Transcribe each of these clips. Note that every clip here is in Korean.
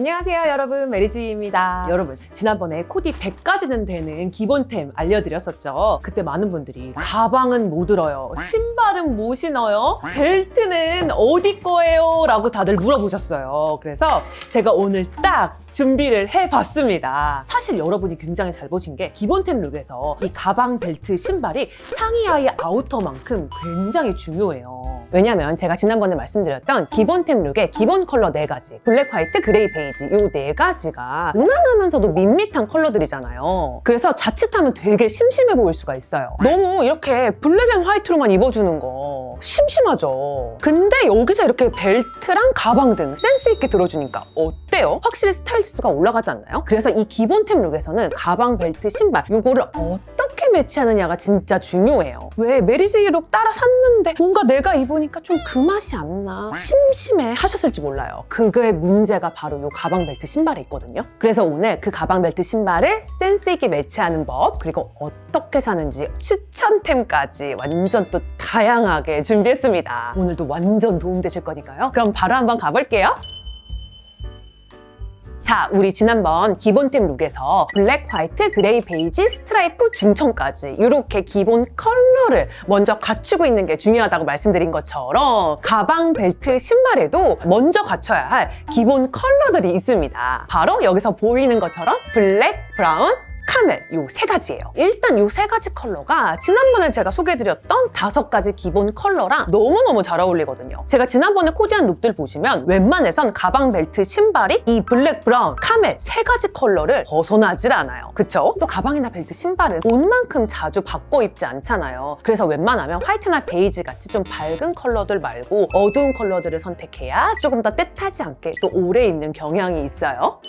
안녕하세요 여러분. 메리지입니다. 여러분 지난번에 코디 100까지는 되는 기본템 알려드렸었죠? 그때 많은 분들이 가방은 못 들어요? 신발은 못 신어요? 벨트는 어디 거예요? 라고 다들 물어보셨어요. 그래서 제가 오늘 딱 준비를 해봤습니다. 사실 여러분이 굉장히 잘 보신 게 기본템 룩에서 이 가방 벨트 신발이 상의 하의 아우터만큼 굉장히 중요해요. 왜냐면 제가 지난번에 말씀드렸던 기본템 룩의 기본 컬러 네가지 블랙, 화이트, 그레이, 베이지 이 네 가지가 무난하면서도 밋밋한 컬러들이잖아요. 그래서 자칫하면 되게 심심해 보일 수가 있어요. 너무 이렇게 블랙 앤 화이트로만 입어주는 거 심심하죠. 근데 여기서 이렇게 벨트랑 가방 등 센스 있게 들어주니까 어때요? 확실히 스타일 리스트가 올라가지 않나요? 그래서 이 기본템 룩에서는 가방, 벨트, 신발 이거를 어떻게 매치하느냐가 진짜 중요해요 왜 메리지 룩 따라 샀는데 뭔가 내가 입으니까 좀 그 맛이 안 나. 심심해 하셨을지 몰라요. 그거의 문제가 바로 이 가방 벨트 신발에 있거든요. 그래서 오늘 그 가방 벨트 신발을 센스 있게 매치하는 법, 그리고 어떻게 사는지 추천템까지 완전 또 다양하게 준비했습니다. 오늘도 완전 도움 되실 거니까요. 그럼 바로 한번 가볼게요. 자, 우리 지난번 기본템 룩에서 블랙, 화이트, 그레이, 베이지, 스트라이프, 중청까지 이렇게 기본 컬러를 먼저 갖추고 있는 게 중요하다고 말씀드린 것처럼 가방, 벨트, 신발에도 먼저 갖춰야 할 기본 컬러들이 있습니다. 바로 여기서 보이는 것처럼 블랙, 브라운, 카멜 요 세 가지예요. 일단 요 세 가지 컬러가 지난번에 제가 소개해드렸던 다섯 가지 기본 컬러랑 너무너무 잘 어울리거든요. 제가 지난번에 코디한 룩들 보시면 웬만해선 가방, 벨트, 신발이 이 블랙, 브라운, 카멜 세 가지 컬러를 벗어나질 않아요. 그쵸? 또 가방이나 벨트, 신발은 옷만큼 자주 바꿔 입지 않잖아요. 그래서 웬만하면 화이트나 베이지 같이 좀 밝은 컬러들 말고 어두운 컬러들을 선택해야 조금 더 뜻하지 않게 또 오래 입는 경향이 있어요.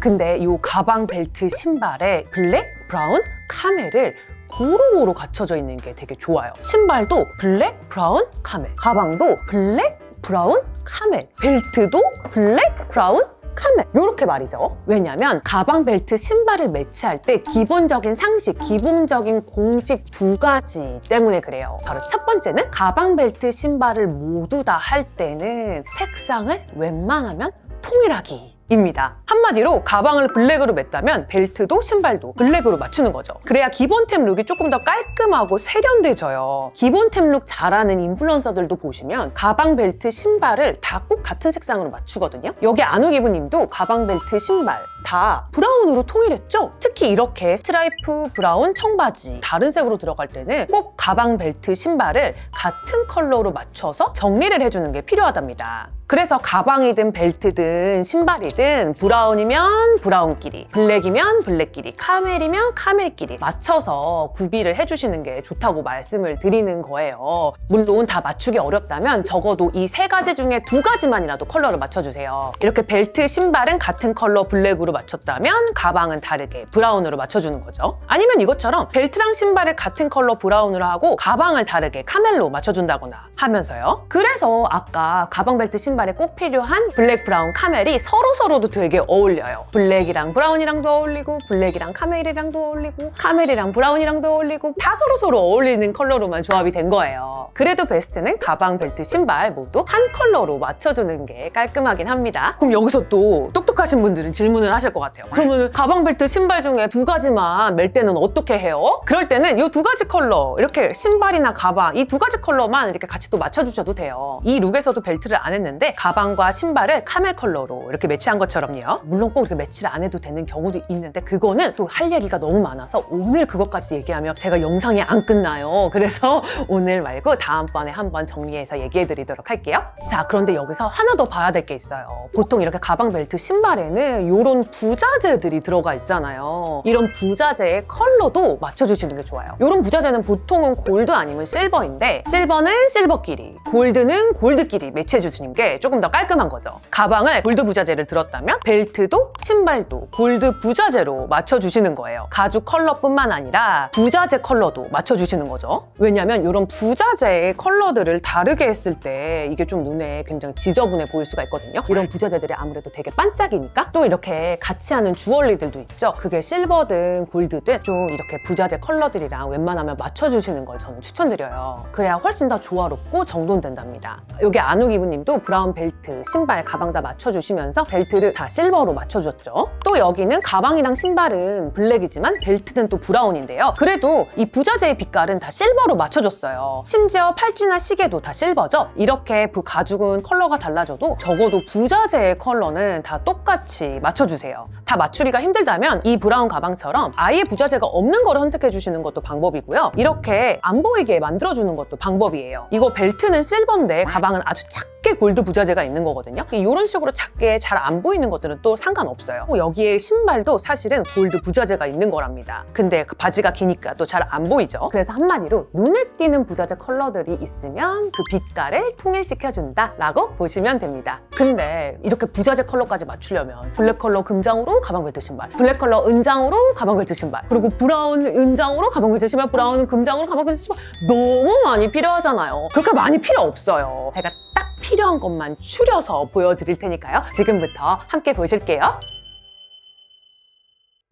근데 이 가방, 벨트, 신발에 블랙, 브라운, 카멜을 고루고루 갖춰져 있는 게 되게 좋아요. 신발도 블랙, 브라운, 카멜. 가방도 블랙, 브라운, 카멜. 벨트도 블랙, 브라운, 카멜. 이렇게 말이죠. 왜냐면 가방, 벨트, 신발을 매치할 때 기본적인 상식, 기본적인 공식 두 가지 때문에 그래요. 바로 첫 번째는 가방, 벨트, 신발을 모두 다 할 때는 색상을 웬만하면 통일하기. 입니다. 한마디로 가방을 블랙으로 맸다면 벨트도 신발도 블랙으로 맞추는 거죠. 그래야 기본템 룩이 조금 더 깔끔하고 세련돼져요. 기본템 룩 잘하는 인플루언서들도 보시면 가방, 벨트, 신발을 다 꼭 같은 색상으로 맞추거든요. 여기 안우기부님도 가방, 벨트, 신발 다 브라운으로 통일했죠. 특히 이렇게 스트라이프, 브라운, 청바지 다른 색으로 들어갈 때는 꼭 가방, 벨트, 신발을 같은 컬러로 맞춰서 정리를 해주는 게 필요하답니다. 그래서 가방이든 벨트든 신발이든 브라운이면 브라운끼리, 블랙이면 블랙끼리, 카멜이면 카멜끼리 맞춰서 구비를 해주시는 게 좋다고 말씀을 드리는 거예요. 물론 다 맞추기 어렵다면 적어도 이 세 가지 중에 두 가지만이라도 컬러를 맞춰주세요. 이렇게 벨트, 신발은 같은 컬러 블랙으로 맞췄다면 가방은 다르게 브라운으로 맞춰주는 거죠. 아니면 이것처럼 벨트랑 신발을 같은 컬러 브라운으로 하고 가방을 다르게 카멜로 맞춰준다거나 하면서요. 그래서 아까 가방, 벨트, 신발 에 꼭 필요한 블랙, 브라운, 카멜이 서로서로도 되게 어울려요. 블랙이랑 브라운이랑도 어울리고 블랙이랑 카멜이랑도 어울리고 카멜이랑 브라운이랑도 어울리고 다 서로서로 어울리는 컬러로만 조합이 된 거예요. 그래도 베스트는 가방, 벨트, 신발 모두 한 컬러로 맞춰주는 게 깔끔하긴 합니다. 그럼 여기서 또 똑똑하신 분들은 질문을 하실 것 같아요. 그러면 가방, 벨트, 신발 중에 두 가지만 멜 때는 어떻게 해요? 그럴 때는 이 두 가지 컬러 이렇게 신발이나 가방 이 두 가지 컬러만 이렇게 같이 또 맞춰주셔도 돼요. 이 룩에서도 벨트를 안 했는데 가방과 신발을 카멜 컬러로 이렇게 매치한 것처럼요. 물론 꼭 이렇게 매치를 안 해도 되는 경우도 있는데 그거는 또 할 얘기가 너무 많아서 오늘 그것까지 얘기하면 제가 영상이 안 끝나요. 그래서 오늘 말고 다음번에 한번 정리해서 얘기해 드리도록 할게요. 자, 그런데 여기서 하나 더 봐야 될 게 있어요. 보통 이렇게 가방, 벨트, 신발에는 이런 부자재들이 들어가 있잖아요. 이런 부자재의 컬러도 맞춰주시는 게 좋아요. 이런 부자재는 보통은 골드 아니면 실버인데 실버는 실버끼리, 골드는 골드끼리 매치해 주시는 게 조금 더 깔끔한 거죠. 가방을 골드 부자재를 들었다면 벨트도 신발도 골드 부자재로 맞춰주시는 거예요. 가죽 컬러뿐만 아니라 부자재 컬러도 맞춰주시는 거죠. 왜냐면 이런 부자재의 컬러들을 다르게 했을 때 이게 좀 눈에 굉장히 지저분해 보일 수가 있거든요. 이런 부자재들이 아무래도 되게 반짝이니까 또 이렇게 같이 하는 주얼리들도 있죠. 그게 실버든 골드든 좀 이렇게 부자재 컬러들이랑 웬만하면 맞춰주시는 걸 저는 추천드려요. 그래야 훨씬 더 조화롭고 정돈된답니다. 여기 안우기부님도 브라운 벨트, 신발, 가방 다 맞춰주시면서 벨트를 다 실버로 맞춰주셨죠. 또 여기는 가방이랑 신발은 블랙이지만 벨트는 또 브라운인데요. 그래도 이 부자재의 빛깔은 다 실버로 맞춰줬어요. 심지어 팔찌나 시계도 다 실버죠. 이렇게 부 가죽은 컬러가 달라져도 적어도 부자재의 컬러는 다 똑같이 맞춰주세요. 다 맞추기가 힘들다면 이 브라운 가방처럼 아예 부자재가 없는 거를 선택해 주시는 것도 방법이고요. 이렇게 안 보이게 만들어주는 것도 방법이에요. 이거 벨트는 실버인데 가방은 아주 작게 골드 부자재가 있는 거거든요. 이런 식으로 작게 잘 안 보이는 것들은 또 상관없어요. 또 여기에 신발도 사실은 골드 부자재가 있는 거랍니다. 근데 그 바지가 기니까 또 잘 안 보이죠. 그래서 한마디로 눈에 띄는 부자재 컬러들이 있으면 그 빛깔을 통일시켜준다 라고 보시면 됩니다. 근데 이렇게 부자재 컬러까지 맞추려면 블랙 컬러 금장으로 가방 벨트 신발, 블랙 컬러 은장으로 가방 벨트 신발, 그리고 브라운 은장으로 가방 벨트 신발, 브라운 금장으로 가방 벨트 신발 너무 많이 필요하잖아요. 그렇게 많이 필요 없어요. 제가 딱 필요한 것만 추려서 보여드릴 테니까요. 지금부터 함께 보실게요.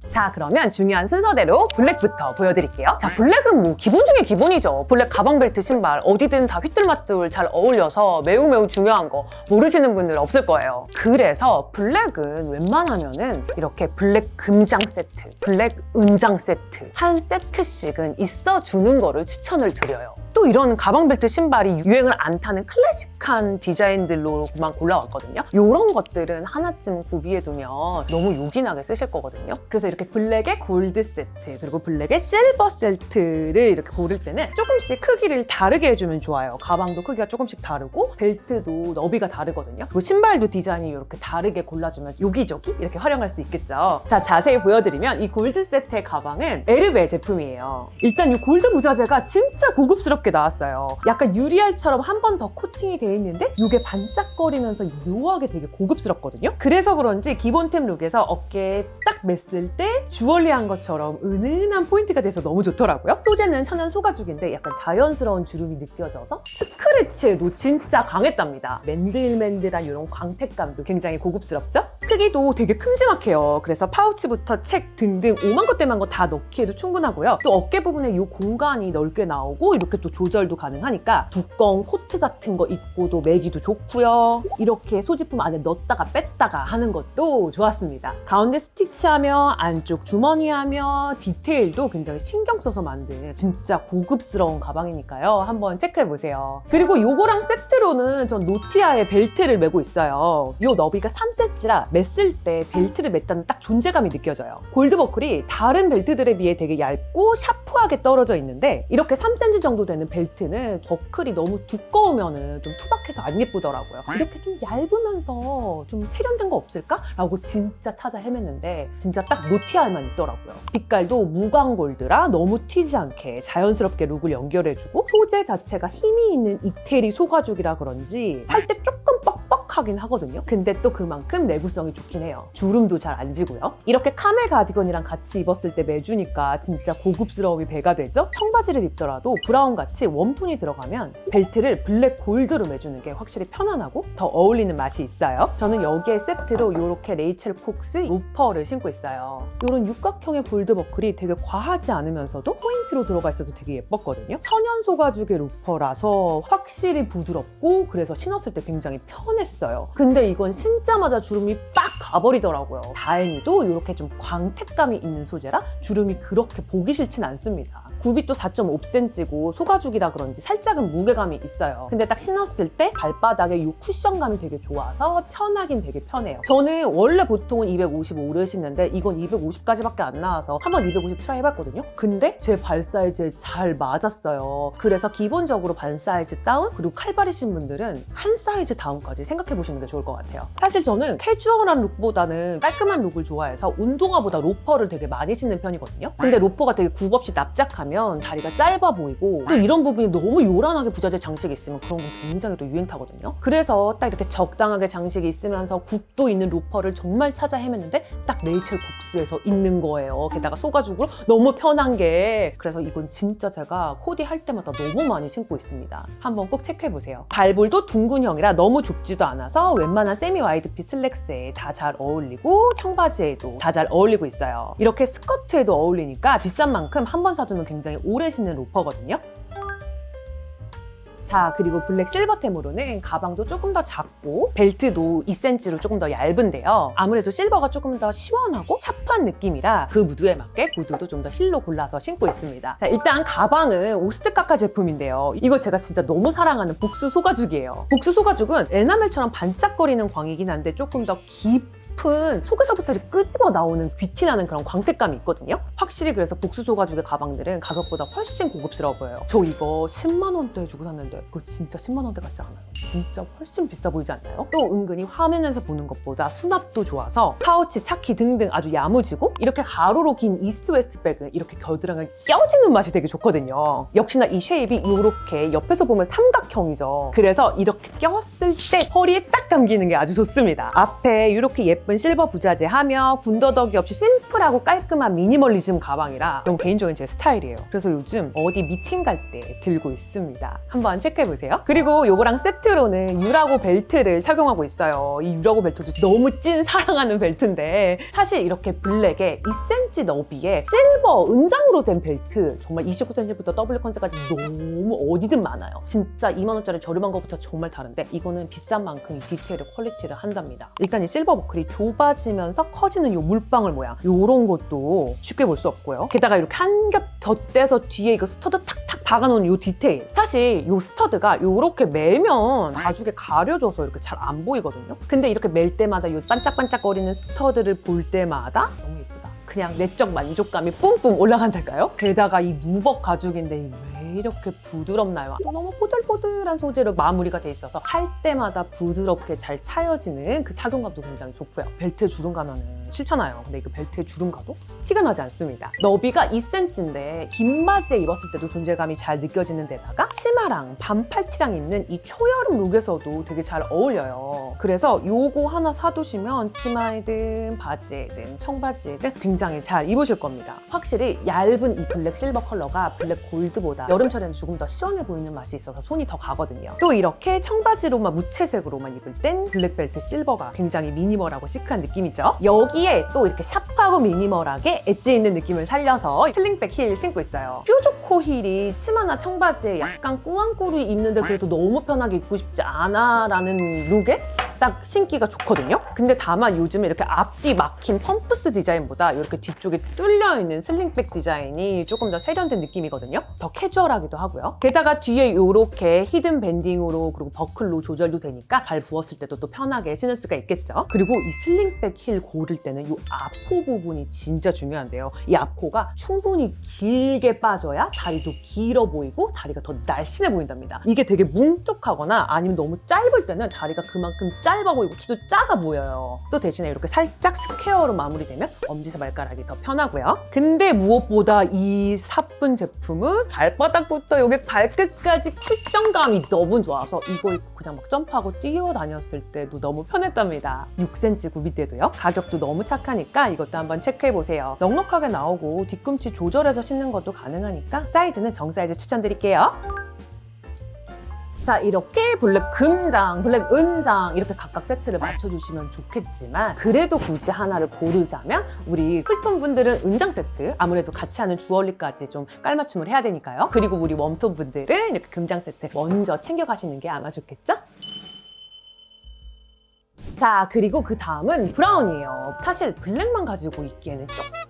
자 그러면 중요한 순서대로 블랙부터 보여드릴게요 자 블랙은 뭐 기본 중에 기본이죠 블랙 가방 벨트 신발 어디든 다 휘뚤마뚤 잘 어울려서 매우 매우 중요한 거 모르시는 분들 없을 거예요 그래서 블랙은 웬만하면은 이렇게 블랙 금장 세트 블랙 은장 세트 한 세트씩은 있어 주는 거를 추천을 드려요 또 이런 가방 벨트 신발이 유행을 안 타는 클래식한 디자인들로만 골라왔거든요. 이런 것들은 하나쯤 구비해 두면 너무 요긴하게 쓰실 거거든요. 그래서 이렇게 블랙의 골드 세트 그리고 블랙의 실버 세트를 이렇게 고를 때는 조금씩 크기를 다르게 해주면 좋아요. 가방도 크기가 조금씩 다르고 벨트도 너비가 다르거든요. 그리고 신발도 디자인이 이렇게 다르게 골라주면 여기저기 이렇게 활용할 수 있겠죠. 자 자세히 보여드리면 이 골드 세트의 가방은 에르베 제품이에요. 일단 이 골드 부자재가 진짜 고급스럽게 나왔어요. 약간 유리알처럼 한 번 더 코팅이 돼 있는데 이게 반짝거리면서 묘하게 되게 고급스럽거든요. 그래서 그런지 기본템 룩에서 어깨에 딱 맸을 때 주얼리한 것처럼 은은한 포인트가 돼서 너무 좋더라고요. 소재는 천연 소가죽인데 약간 자연스러운 주름이 느껴져서 스크래치에도 진짜 강했답니다. 맨들맨들한 이런 광택감도 굉장히 고급스럽죠? 크기도 되게 큼지막해요. 그래서 파우치부터 책 등등 오만 것대만 거 다 넣기에도 충분하고요. 또 어깨 부분에 이 공간이 넓게 나오고 이렇게 또 조절도 가능하니까 두꺼운 코트 같은 거 입고도 매기도 좋고요. 이렇게 소지품 안에 넣었다가 뺐다가 하는 것도 좋았습니다. 가운데 스티치하며 안쪽 주머니하며 디테일도 굉장히 신경 써서 만든 진짜 고급스러운 가방이니까요. 한번 체크해 보세요. 그리고 요거랑 세트로는 전 노티아의 벨트를 메고 있어요. 요 너비가 3cm라 맸을 때 벨트를 맸다는 딱 존재감이 느껴져요. 골드 버클이 다른 벨트들에 비해 되게 얇고 샤프하게 떨어져 있는데 이렇게 3cm 정도 되는 벨트는 버클이 너무 두꺼우면 좀 투박해서 안 예쁘더라고요. 이렇게 좀 얇으면서 좀 세련된 거 없을까? 라고 진짜 찾아 헤맸는데 진짜 딱 노티알만 있더라고요. 빛깔도 무광 골드라 너무 튀지 않게 자연스럽게 룩을 연결해주고 소재 자체가 힘이 있는 이태리 소가죽이라 그런지 할 때 조금 뻑뻑하긴 하거든요. 근데 또 그만큼 내구성이 좋긴 해요. 주름도 잘 안 지고요. 이렇게 카멜 가디건이랑 같이 입었을 때 매주니까 진짜 고급스러움이 배가 되죠. 청바지를 입더라도 브라운 같이 웜톤이 들어가면 벨트를 블랙 골드로 매주는 게 확실히 편안하고 더 어울리는 맛이 있어요. 저는 여기에 세트로 이렇게 레이첼 폭스 로퍼를 신고 있어요. 이런 육각형의 골드 버클이 되게 과하지 않으면서도 포인트로 들어가 있어서 되게 예뻤거든요. 천연 소가죽의 로퍼라서 확실히 부드럽고 그래서 신었을 때 굉장히 편했어요. 근데 이건 신자마자 주름이 빡 가버리더라고요. 다행히도 이렇게 좀 광택감이 있는 소재라 주름이 그렇게 보기 싫진 않습니다. 굽이 또 4.5cm고 소가죽이라 그런지 살짝은 무게감이 있어요. 근데 딱 신었을 때 발바닥에 이 쿠션감이 되게 좋아서 편하긴 되게 편해요. 저는 원래 보통은 255를 신는데 이건 250까지밖에 안 나와서 한번 250 트라이 해봤거든요. 근데 제 발 사이즈에 잘 맞았어요. 그래서 기본적으로 반 사이즈 다운 그리고 칼발이신 분들은 한 사이즈 다운까지 생각해 보시는 게 좋을 것 같아요. 사실 저는 캐주얼한 룩보다는 깔끔한 룩을 좋아해서 운동화보다 로퍼를 되게 많이 신는 편이거든요. 근데 로퍼가 되게 굽 없이 납작 하면 다리가 짧아 보이고 또 이런 부분이 너무 요란하게 부자재 장식이 있으면 그런 건 굉장히 또 유행 타거든요. 그래서 딱 이렇게 적당하게 장식이 있으면서 굽도 있는 로퍼를 정말 찾아 헤맸는데 딱 네이처 국스에서 있는 거예요. 게다가 소가죽으로 너무 편한 게 그래서 이건 진짜 제가 코디 할 때마다 너무 많이 신고 있습니다. 한번 꼭 체크해 보세요. 발볼도 둥근형이라 너무 좁지도 않아서 웬만한 세미 와이드핏 슬랙스에 다 잘 어울리고 청바지에도 다 잘 어울리고 있어요. 이렇게 스커트에도 어울리니까 비싼 만큼 한 번 사두면 굉장히 오래 신는 로퍼거든요. 자 그리고 블랙 실버템으로는 가방도 조금 더 작고 벨트도 2cm로 조금 더 얇은데요 아무래도 실버가 조금 더 시원하고 샤프한 느낌이라 그 무드에 맞게 구두도 좀 더 힐로 골라서 신고 있습니다 자 일단 가방은 오스트카카 제품인데요 이거 제가 진짜 너무 사랑하는 복수 소가죽이에요 복수 소가죽은 에나멜처럼 반짝거리는 광이긴 한데 조금 더 깊. 은 속에서부터 끄집어 나오는 귀티 나는 그런 광택감이 있거든요. 확실히 그래서 복수 소가죽의 가방들은 가격보다 훨씬 고급스러워 보여요. 저 이거 10만 원대 주고 샀는데 그거 진짜 10만 원대 같지 않아요? 진짜 훨씬 비싸 보이지 않나요? 또 은근히 화면에서 보는 것보다 수납도 좋아서 파우치, 차키 등등 아주 야무지고 이렇게 가로로 긴 이스트 웨스트 백은 이렇게 겨드랑이 껴지는 맛이 되게 좋거든요. 역시나 이 쉐입이 이렇게 옆에서 보면 삼각형이죠. 그래서 이렇게 꼈을 때 허리에 딱 감기는 게 아주 좋습니다. 앞에 이렇게 예쁜 실버 부자재 하며 군더더기 없이 심플하고 깔끔한 미니멀리즘 가방이라 너무 개인적인 제 스타일이에요. 그래서 요즘 어디 미팅 갈 때 들고 있습니다. 한번 체크해 보세요. 그리고 요거랑 세트로는 유라고 벨트를 착용하고 있어요. 이 유라고 벨트도 너무 찐 사랑하는 벨트인데 사실 이렇게 블랙에 2cm 너비에 실버 은장으로 된 벨트 정말 29cm부터 더블 컨셉까지 너무 어디든 많아요. 진짜 2만 원짜리 저렴한 것부터 정말 다른데 이거는 비싼 만큼 이 디테일의 퀄리티를 한답니다. 일단 이 실버 버클이 좁아지면서 커지는 이 물방울 모양 이런 것도 쉽게 볼 수 없고요. 게다가 이렇게 한 겹 덧대서 뒤에 이거 스터드 탁탁 박아놓은 이 디테일. 사실 이 스터드가 이렇게 매면 가죽에 가려져서 이렇게 잘 안 보이거든요. 근데 이렇게 멜 때마다 이 반짝반짝거리는 스터드를 볼 때마다 너무 예쁘다. 그냥 내적 만족감이 뿜뿜 올라간달까요? 게다가 이 누벅 가죽인데 왜 이렇게 부드럽나요? 또 너무 보들보들한 소재로 마무리가 돼 있어서 할 때마다 부드럽게 잘 차여지는 그 착용감도 굉장히 좋고요. 벨트에 주름 가면은 싫잖아요. 근데 이거 벨트에 주름 가도 티가 나지 않습니다. 너비가 2cm인데 긴 바지에 입었을 때도 존재감이 잘 느껴지는 데다가 치마랑 반팔티랑 입는 이 초여름 룩에서도 되게 잘 어울려요. 그래서 요거 하나 사두시면 치마에든 바지에든 청바지에든 굉장히 잘 입으실 겁니다. 확실히 얇은 이 블랙 실버 컬러가 블랙 골드보다 여름철에는 조금 더 시원해 보이는 맛이 있어서 손이 더 가거든요. 또 이렇게 청바지로만 무채색으로만 입을 땐 블랙벨트 실버가 굉장히 미니멀하고 시크한 느낌이죠. 여기에 또 이렇게 샵하고 미니멀하게 엣지 있는 느낌을 살려서 슬링백 힐 신고 있어요. 뾰족코 힐이 치마나 청바지에 약간 꾸안꾸를 입는데 그래도 너무 편하게 입고 싶지 않아 라는 룩에 딱 신기가 좋거든요. 근데 다만 요즘에 이렇게 앞뒤 막힌 펌프스 디자인보다 이렇게 뒤쪽에 뚫려 있는 슬링백 디자인이 조금 더 세련된 느낌이거든요. 더 캐주얼 하기도 하고요. 게다가 뒤에 이렇게 히든 밴딩으로 그리고 버클로 조절도 되니까 발 부었을 때도 또 편하게 신을 수가 있겠죠. 그리고 이 슬링백 힐 고를 때는 이 앞코 부분이 진짜 중요한데요. 이 앞코가 충분히 길게 빠져야 다리도 길어 보이고 다리가 더 날씬해 보인답니다. 이게 되게 뭉툭하거나 아니면 너무 짧을 때는 다리가 그만큼 짧아 보이고 키도 작아 보여요. 또 대신에 이렇게 살짝 스퀘어로 마무리되면 엄지손 발가락이 더 편하고요. 근데 무엇보다 이 사뿐 제품은 발바닥 부터 여기 발끝까지 쿠션감이 너무 좋아서 이거 입고 그냥 막 점프하고 뛰어다녔을 때도 너무 편했답니다. 6cm 굽이 때도요. 가격도 너무 착하니까 이것도 한번 체크해보세요. 넉넉하게 나오고 뒤꿈치 조절해서 신는 것도 가능하니까 사이즈는 정 사이즈 추천드릴게요. 자 이렇게 블랙 금장, 블랙 은장 이렇게 각각 세트를 맞춰주시면 좋겠지만 그래도 굳이 하나를 고르자면 우리 쿨톤 분들은 은장 세트 아무래도 같이 하는 주얼리까지 좀 깔맞춤을 해야 되니까요 그리고 우리 웜톤 분들은 이렇게 금장 세트 먼저 챙겨가시는 게 아마 좋겠죠? 자 그리고 그 다음은 브라운이에요 사실 블랙만 가지고 있기에는 조금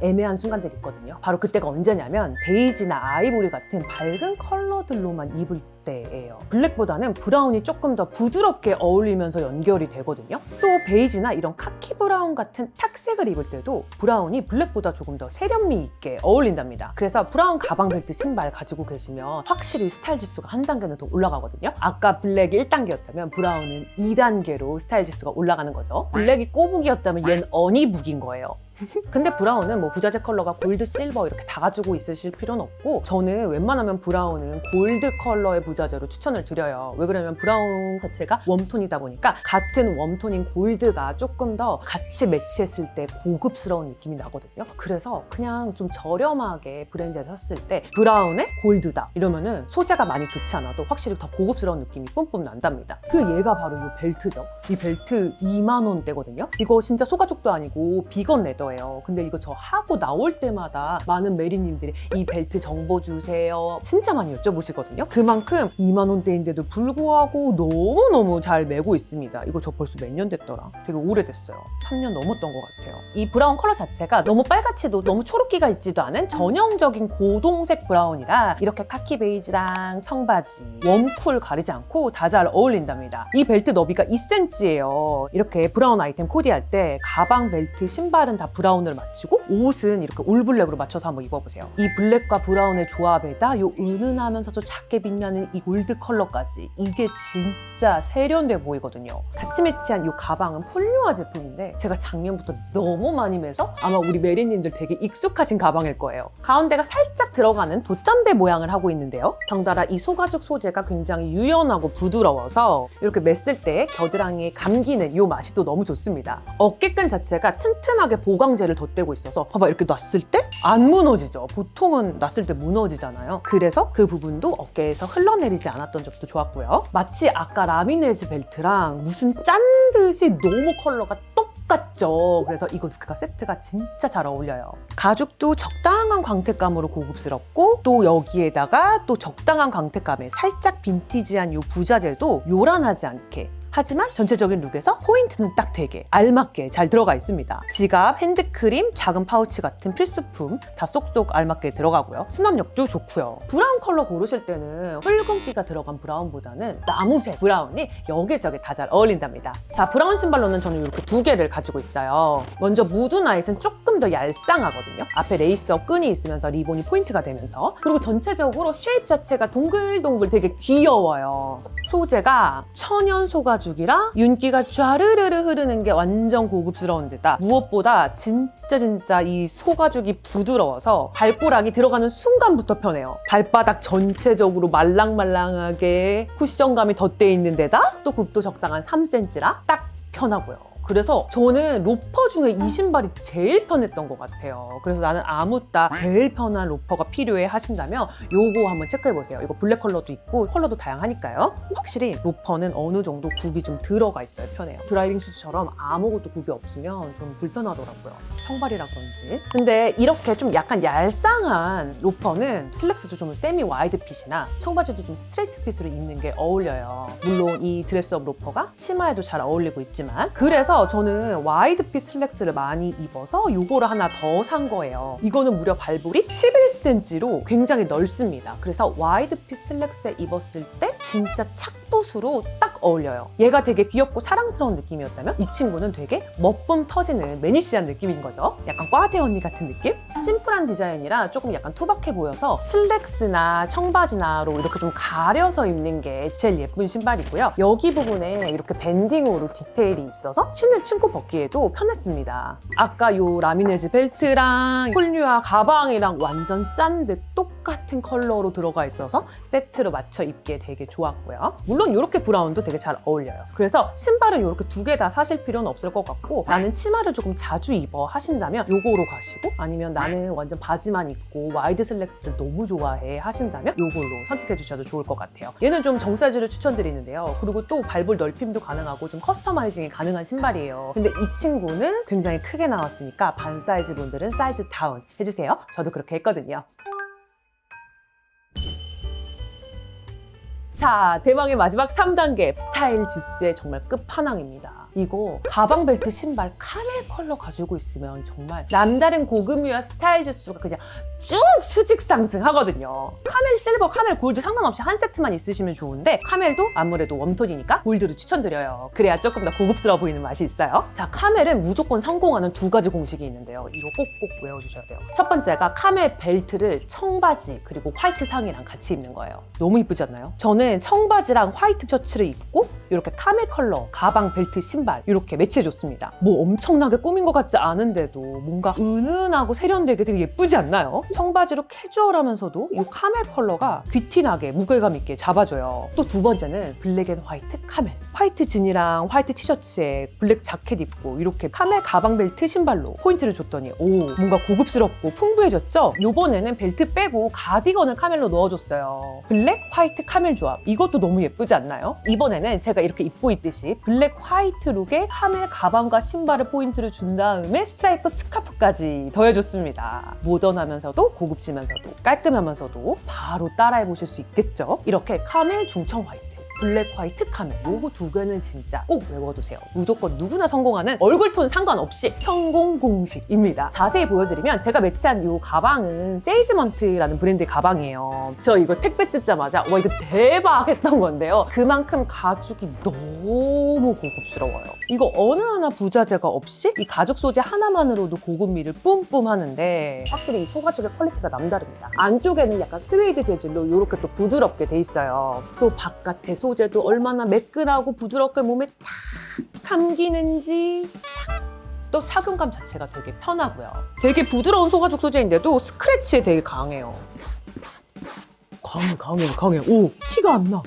애매한 순간들이 있거든요. 바로 그때가 언제냐면 베이지나 아이보리 같은 밝은 컬러들로만 입을 때예요. 블랙보다는 브라운이 조금 더 부드럽게 어울리면서 연결이 되거든요. 또 베이지나 이런 카키 브라운 같은 탁색을 입을 때도 브라운이 블랙보다 조금 더 세련미 있게 어울린답니다. 그래서 브라운 가방 벨트 신발 가지고 계시면 확실히 스타일 지수가 한 단계는 더 올라가거든요. 아까 블랙이 1단계였다면 브라운은 2단계로 스타일 지수가 올라가는 거죠. 블랙이 꼬북이었다면 얘는 어니북인 거예요 근데 브라운은 뭐 부자재 컬러가 골드, 실버 이렇게 다 가지고 있으실 필요는 없고 저는 웬만하면 브라운은 골드 컬러의 부자재로 추천을 드려요. 왜 그러냐면 브라운 자체가 웜톤이다 보니까 같은 웜톤인 골드가 조금 더 같이 매치했을 때 고급스러운 느낌이 나거든요. 그래서 그냥 좀 저렴하게 브랜드에서 샀을 때 브라운에 골드다 이러면은 소재가 많이 좋지 않아도 확실히 더 고급스러운 느낌이 뿜뿜 난답니다. 그 얘가 바로 이 벨트죠. 이 벨트 2만 원대거든요. 이거 진짜 소가죽도 아니고 비건 레더 예요. 근데 이거 저 하고 나올 때마다 많은 메리님들이 이 벨트 정보 주세요. 진짜 많이 여쭤보시거든요. 그만큼 2만 원대인데도 불구하고 너무너무 잘 매고 있습니다. 이거 저 벌써 몇 년 됐더라. 되게 오래됐어요. 3년 넘었던 것 같아요. 이 브라운 컬러 자체가 너무 빨갛지도 너무 초록기가 있지도 않은 전형적인 고동색 브라운이라 이렇게 카키 베이지랑 청바지, 웜쿨 가리지 않고 다 잘 어울린답니다. 이 벨트 너비가 2cm예요. 이렇게 브라운 아이템 코디할 때 가방, 벨트, 신발은 다 브라운을 맞추고 옷은 이렇게 올블랙으로 맞춰서 한번 입어보세요. 이 블랙과 브라운의 조합에다 요 은은하면서도 작게 빛나는 이 골드 컬러까지 이게 진짜 세련돼 보이거든요. 같이 매치한 이 가방은 폴리오아 제품인데 제가 작년부터 너무 많이 매서 아마 우리 메리님들 되게 익숙하신 가방일 거예요. 가운데가 살짝 들어가는 돛담배 모양을 하고 있는데요. 덩달아 이 소가죽 소재가 굉장히 유연하고 부드러워서 이렇게 맸을 때 겨드랑이에 감기는 이 맛이 또 너무 좋습니다. 어깨끈 자체가 튼튼하게 보강제를 덧대고 있어서 봐봐 이렇게 놨을 때 안 무너지죠. 보통은 놨을 때 무너지잖아요. 그래서 그 부분도 어깨에서 흘러내리지 않았던 점도 좋았고요. 마치 아까 라미네즈 벨트랑 무슨 짠 듯이 너무 컬러가 똑 같죠. 그래서 이거 두 개가 세트가 진짜 잘 어울려요. 가죽도 적당한 광택감으로 고급스럽고 또 여기에다가 또 적당한 광택감에 살짝 빈티지한 이 부자재도 요란하지 않게 하지만 전체적인 룩에서 포인트는 딱 되게 알맞게 잘 들어가 있습니다. 지갑, 핸드크림, 작은 파우치 같은 필수품 다 쏙쏙 알맞게 들어가고요. 수납력도 좋고요. 브라운 컬러 고르실 때는 붉은기가 들어간 브라운보다는 나무색 브라운이 여기저기 다 잘 어울린답니다. 자, 브라운 신발로는 저는 이렇게 두 개를 가지고 있어요. 먼저 무드 나잇은 조금 더 얄쌍하거든요. 앞에 레이스업 끈이 있으면서 리본이 포인트가 되면서 그리고 전체적으로 쉐입 자체가 동글동글 되게 귀여워요. 소재가 천연 소가죽 이라 윤기가 쫘르르르 흐르는 게 완전 고급스러운 데다 무엇보다 진짜 진짜 이 소가죽이 부드러워서 발꼬락이 들어가는 순간부터 편해요. 발바닥 전체적으로 말랑말랑하게 쿠션감이 덧대 있는 데다 또 굽도 적당한 3cm라 딱 편하고요. 그래서 저는 로퍼 중에 이 신발이 제일 편했던 것 같아요. 그래서 나는 아무따 제일 편한 로퍼가 필요해 하신다면 요거 한번 체크해 보세요. 이거 블랙 컬러도 있고 컬러도 다양하니까요. 확실히 로퍼는 어느 정도 굽이 좀 들어가 있어요. 편해요. 드라이빙 슈즈처럼 아무것도 굽이 없으면 좀 불편하더라고요. 청발이라 그런지. 근데 이렇게 좀 약간 얄쌍한 로퍼는 슬랙스도 좀 세미 와이드 핏이나 청바지도 좀 스트레이트 핏으로 입는 게 어울려요. 물론 이 드레스업 로퍼가 치마에도 잘 어울리고 있지만 그래서 저는 와이드 핏 슬랙스를 많이 입어서 요거를 하나 더 산 거예요. 이거는 무려 발볼이 11cm로 굉장히 넓습니다. 그래서 와이드 핏 슬랙스에 입었을 때 진짜 착붙으로 딱 어울려요. 얘가 되게 귀엽고 사랑스러운 느낌이었다면 이 친구는 되게 멋쁨 터지는 매니시한 느낌인 거죠. 약간 꽈대 언니 같은 느낌? 심플한 디자인이라 조금 약간 투박해 보여서 슬랙스나 청바지나로 이렇게 좀 가려서 입는 게 제일 예쁜 신발이고요. 여기 부분에 이렇게 밴딩으로 디테일이 있어서 신을 신고 벗기에도 편했습니다. 아까 요 라미네즈 벨트랑 폴뉴아 가방이랑 완전 짠 듯 똑 같은 컬러로 들어가 있어서 세트로 맞춰 입기에 되게 좋았고요. 물론 이렇게 브라운도 되게 잘 어울려요. 그래서 신발은 이렇게 두 개 다 사실 필요는 없을 것 같고 나는 치마를 조금 자주 입어 하신다면 요거로 가시고 아니면 나는 완전 바지만 입고 와이드 슬랙스를 너무 좋아해 하신다면 요걸로 선택해 주셔도 좋을 것 같아요. 얘는 좀 정사이즈를 추천드리는데요. 그리고 또 발볼 넓힘도 가능하고 좀 커스터마이징이 가능한 신발이에요. 근데 이 친구는 굉장히 크게 나왔으니까 반 사이즈 분들은 사이즈 다운 해주세요. 저도 그렇게 했거든요. 자, 대망의 마지막 3단계 스타일 지수의 정말 끝판왕입니다. 이거 가방 벨트 신발 카멜 컬러 가지고 있으면 정말 남다른 고급미와 스타일 지수가 그냥 쭉 수직 상승하거든요. 카멜 실버, 카멜 골드 상관없이 한 세트만 있으시면 좋은데 카멜도 아무래도 웜톤이니까 골드를 추천드려요. 그래야 조금 더 고급스러워 보이는 맛이 있어요. 자, 카멜은 무조건 성공하는 두 가지 공식이 있는데요. 이거 꼭꼭 외워주셔야 돼요. 첫 번째가 카멜 벨트를 청바지 그리고 화이트 상의랑 같이 입는 거예요. 너무 이쁘지 않나요? 저는 청바지랑 화이트 셔츠를 입고 이렇게 카멜 컬러 가방 벨트 신발 신발 이렇게 매치해줬습니다. 뭐 엄청나게 꾸민 것 같지 않은데도 뭔가 은은하고 세련되게 되게 예쁘지 않나요? 청바지로 캐주얼하면서도 이 카멜 컬러가 귀티나게 무게감 있게 잡아줘요. 또 두 번째는 블랙 앤 화이트 카멜. 화이트 진이랑 화이트 티셔츠에 블랙 자켓 입고 이렇게 카멜 가방 벨트 신발로 포인트를 줬더니 오 뭔가 고급스럽고 풍부해졌죠? 요번에는 벨트 빼고 가디건을 카멜로 넣어줬어요. 블랙 화이트 카멜 조합 이것도 너무 예쁘지 않나요? 이번에는 제가 이렇게 입고 있듯이 블랙 화이트 룩에 카멜 가방과 신발을 포인트를 준 다음에 스트라이프 스카프까지 더해줬습니다. 모던하면서도 고급지면서도 깔끔하면서도 바로 따라해보실 수 있겠죠? 이렇게 카멜 중청 화이트 블랙 화이트 카멜. 요거 두 개는 진짜 꼭 외워두세요. 무조건 누구나 성공하는 얼굴톤 상관없이 성공 공식입니다. 자세히 보여드리면 제가 매치한 이 가방은 세이지먼트라는 브랜드의 가방이에요. 저 이거 택배 뜯자마자 와 이거 대박 했던 건데요. 그만큼 가죽이 너무 고급스러워요. 이거 어느 하나 부자재가 없이 이 가죽 소재 하나만으로도 고급미를 뿜뿜 하는데 확실히 이 소가죽의 퀄리티가 남다릅니다. 안쪽에는 약간 스웨이드 재질로 이렇게 또 부드럽게 돼 있어요. 또 바깥에 소재도 얼마나 매끈하고 부드럽게 몸에 탁 감기는지 탁. 또 착용감 자체가 되게 편하고요. 되게 부드러운 소가죽 소재인데도 스크래치에 되게 강해요. 강해, 강해, 강해. 오, 티가 안 나.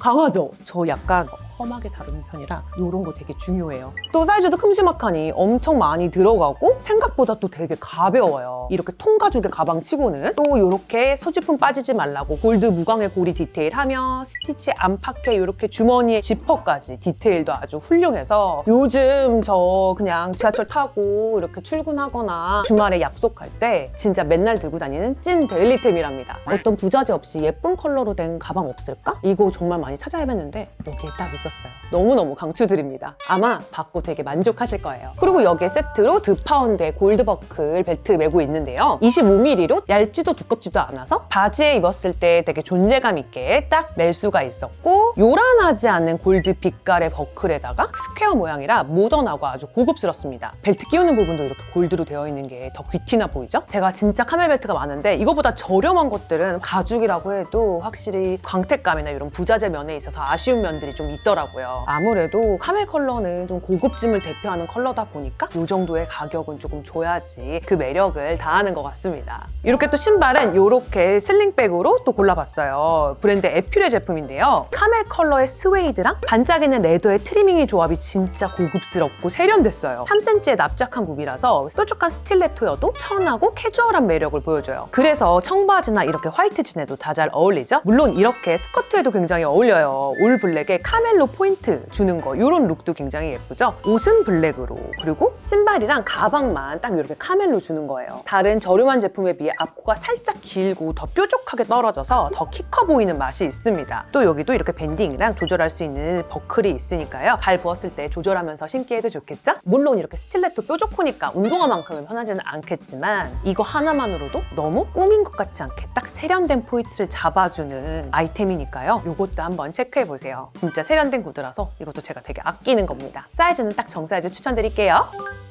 강하죠? 저 약간 험하게 다루는 편이라 이런 거 되게 중요해요. 또 사이즈도 큼지막하니 엄청 많이 들어가고 생각보다 또 되게 가벼워요. 이렇게 통가죽의 가방 치고는 또 이렇게 소지품 빠지지 말라고 골드 무광의 고리 디테일하며 스티치 안팎에 이렇게 주머니에 지퍼까지 디테일도 아주 훌륭해서 요즘 저 그냥 지하철 타고 이렇게 출근하거나 주말에 약속할 때 진짜 맨날 들고 다니는 찐 데일리템이랍니다. 어떤 부자재 없이 예쁜 컬러로 된 가방 없을까? 이거 정말 많이 찾아 헤맸는데 여기에 딱 있 었어요. 너무너무 강추드립니다. 아마 받고 되게 만족하실 거예요. 그리고 여기에 세트로 드파운드의 골드버클 벨트 메고 있는데요. 25mm로 얇지도 두껍지도 않아서 바지에 입었을 때 되게 존재감 있게 딱 멜 수가 있었고 요란하지 않은 골드 빛깔의 버클에다가 스퀘어 모양이라 모던하고 아주 고급스럽습니다. 벨트 끼우는 부분도 이렇게 골드로 되어 있는 게 더 귀티나 보이죠? 제가 진짜 카멜 벨트가 많은데 이거보다 저렴한 것들은 가죽이라고 해도 확실히 광택감이나 이런 부자재 면에 있어서 아쉬운 면들이 좀 있더라고요. 아무래도 카멜 컬러는 좀 고급짐을 대표하는 컬러다 보니까 이 정도의 가격은 조금 줘야지 그 매력을 다하는 것 같습니다. 이렇게 또 신발은 이렇게 슬링백으로 또 골라봤어요. 브랜드 에퓨레 제품인데요. 카멜 컬러의 스웨이드랑 반짝이는 레더의 트리밍의 조합이 진짜 고급스럽고 세련됐어요. 3cm의 납작한 굽이라서 뾰족한 스틸레토여도 편하고 캐주얼한 매력을 보여줘요. 그래서 청바지나 이렇게 화이트 진에도 다 잘 어울리죠? 물론 이렇게 스커트에도 굉장히 어울려요. 올 블랙에 카멜 로 포인트 주는 거 이런 룩도 굉장히 예쁘죠? 옷은 블랙으로 그리고 신발이랑 가방만 딱 이렇게 카멜로 주는 거예요. 다른 저렴한 제품에 비해 앞코가 살짝 길고 더 뾰족하게 떨어져서 더 키 커 보이는 맛이 있습니다. 또 여기도 이렇게 밴딩이랑 조절할 수 있는 버클이 있으니까요. 발 부었을 때 조절하면서 신기해도 좋겠죠? 물론 이렇게 스틸레토 뾰족하니까 운동화만큼은 편하지는 않겠지만 이거 하나만으로도 너무 꾸민 것 같지 않게 딱 세련된 포인트를 잡아주는 아이템이니까요. 이것도 한번 체크해 보세요. 진짜 세련된 구두라서 이것도 제가 되게 아끼는 겁니다. 사이즈는 딱 정 사이즈 추천드릴게요.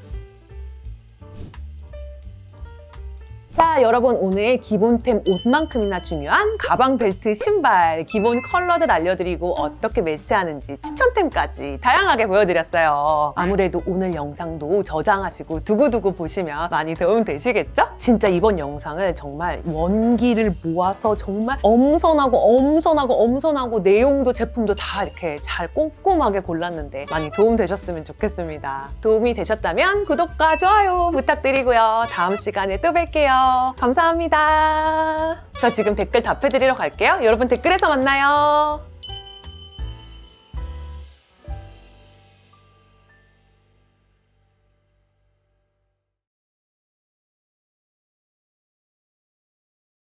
자, 여러분 오늘 기본템 옷만큼이나 중요한 가방, 벨트, 신발, 기본 컬러들 알려드리고 어떻게 매치하는지 추천템까지 다양하게 보여드렸어요. 아무래도 오늘 영상도 저장하시고 두고두고 보시면 많이 도움 되시겠죠? 진짜 이번 영상을 정말 원기를 모아서 정말 엄선하고 엄선하고 엄선하고 내용도 제품도 다 이렇게 잘 꼼꼼하게 골랐는데 많이 도움 되셨으면 좋겠습니다. 도움이 되셨다면 구독과 좋아요 부탁드리고요. 다음 시간에 또 뵐게 요. 감사합니다. 저 지금 댓글 답해드리러 갈게요. 여러분 댓글에서 만나요.